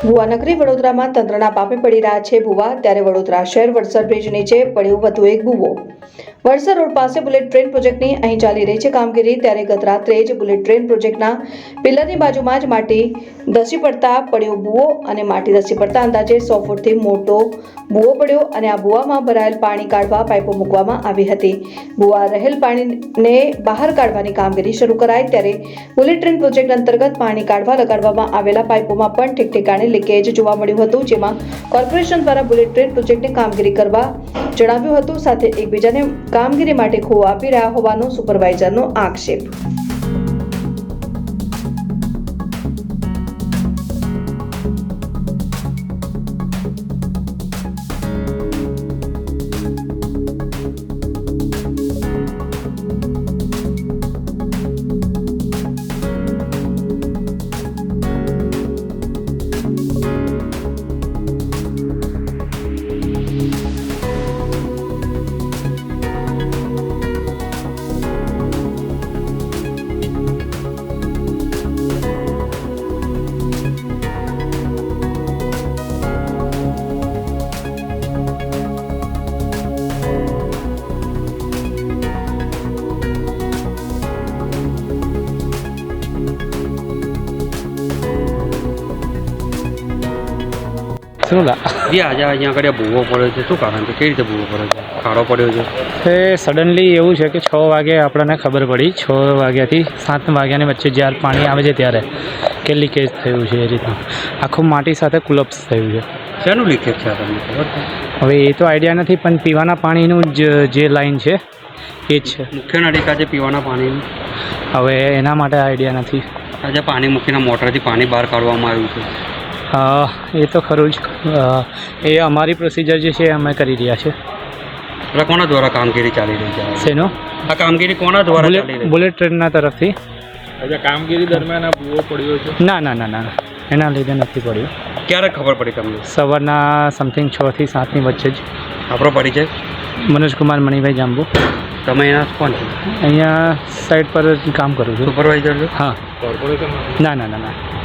ભુવાનગરી વડોદરામાં તંત્રના પાપે પડી રહ્યા છે ભુવા, ત્યારે વડોદરા શહેર વડસર બ્રિજ નીચે પડ્યો વધુ એક ભૂવો. વડસર રોડ પાસે બુલેટ ટ્રેન પ્રોજેક્ટની અહીં ચાલી રહી છે કામગીરી. ત્યારે ગત રાત્રે જ બુલેટ ટ્રેન પ્રોજેક્ટના પિલરની બાજુમાં જ માટી ધસી પડતા પડ્યો ભૂવો અને માટી ધસી પડતા અંદાજે સો ફૂટથી મોટો ભૂવો પડ્યો અને આ ભૂવામાં ભરાયેલ પાણી કાઢવા પાઇપો મૂકવામાં આવી હતી. બુવા રહેલ પાણીને બહાર કાઢવાની કામગીરી શરૂ કરાઈ. ત્યારે બુલેટ ટ્રેન પ્રોજેક્ટ અંતર્ગત પાણી કાઢવા લગાડવામાં આવેલા પાઇપોમાં પણ ઠીકઠીકાણે લીકેજ જોવા મળ્યું હતું, જેમાં કોર્પોરેશન દ્વારા બુલેટ ટ્રેન પ્રોજેક્ટની કામગીરી કરવા જણાવ્યું હતું. સાથે એકબીજાને કામગીરી માટે ખો આપી રહ્યા હોવાનો સુપરવાઇઝરનો આક્ષેપ. શું લા? જી આજે અહીંયા આગળ ભૂવો પડ્યો છે. શું કારણ છે કેવી રીતે ભૂવો પડ્યો છે? ખાડો પડ્યો છે. એ સડનલી એવું છે કે છ વાગે આપણને ખબર પડી. છ વાગ્યાથી સાત વાગ્યાની વચ્ચે જ્યારે પાણી આવે છે ત્યારે કે લીકેજ થયું છે એ રીતનું. આખું માટી સાથે કુલપ્સ થયું છે. શેનું લીકેજ છે તમને ખબર છે? હવે એ તો આઈડિયા નથી પણ પીવાના પાણીનું જ જે લાઈન છે એ જ છે. મુખ્ય નળિકા છે પીવાના પાણીની? હવે એના માટે આઈડિયા નથી. આજે પાણી મૂકીને મોટરથી પાણી બહાર કાઢવામાં આવ્યું છે. એ તો ખરું જ. એ અમારી પ્રોસિજર જે છે એ અમે કરી રહ્યા છે એટલે કોના દ્વારા કામગીરી ચાલી રહી છે? શેનો? આ કામગીરી કોના દ્વારા ચાલી બુલેટ રહી બુલેટ ટ્રેનના તરફથી. અચ્છા કામગીરી દરમિયાન આ ભૂવો પડ્યો છે? ના ના ના ના ના. એના લીધે નથી પડ્યું. ક્યારે ખબર પડી તમને? સવારના સમથિંગ છથી સાતની વચ્ચે જ. આપણો પરિચય? મનોજકુમાર મણિભાઈ જાંબુ. તમે એના કોણ છો? અહીંયા સાઈડ પર જ કામ કરું છું. સુપરવાઇઝર છો? હા. કોર્પોરેશન ના ના ના ના.